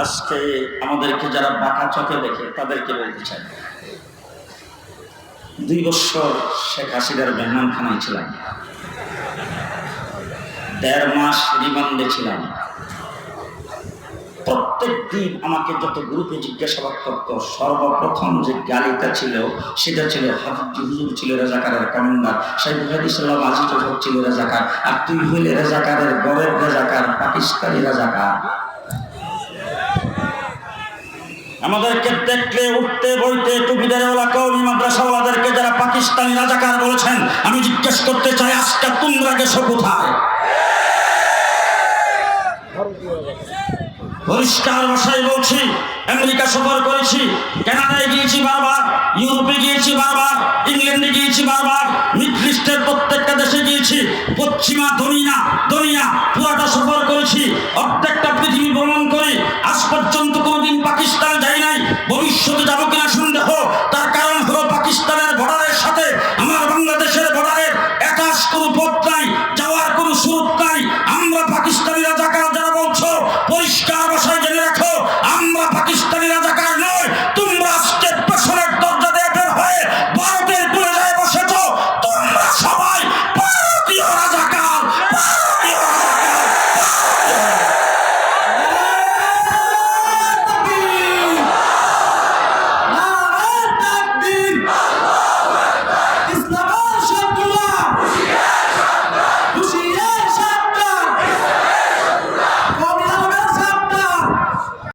আজকে আমাদেরকে যারা বাঁকা চোখে দেখে, তাদেরকে বলতে চাই। দুই বছর শেখ হাসিনার মেহমানখানায় ছিলাম। দেড় মাস রিমান্ডে ছিলাম। প্রত্যেক দিন আমাকে যত গ্রুপে জিজ্ঞাসাবাদ করত, সর্বপ্রথম যে গালিটা ছিল, সেটা ছিল হাফিজ হুজুর ছিল রাজাকারের কমান্ডার সাহেব হাদিসাল্লাম আজিজ হক ছিল রাজাকার, আর তুই হইলে রাজাকারের গড়ের রাজাকার, পাকিস্তানি রাজাকার। আমাদেরকে দেখলে, উঠতে, বইতে টুপিদারওয়ালা কৌমি মাদ্রাসাওয়ালাদেরকে যারা পাকিস্তানি রাজাকার বলেছেন, আমি জিজ্ঞেস করতে চাই, আজকে তোমরা গেছো কোথায়? পরিষ্কার ভাষায় বলছি, আমেরিকা সফর করেছি, কানাডায় গিয়েছি বারবার, ইউরোপে গিয়েছি বারবার, ইংল্যান্ডে গিয়েছি বারবার, মিডল ইস্টের প্রত্যেকটা দেশে গিয়েছি, পশ্চিমা দুনিয়া দুনিয়া নাই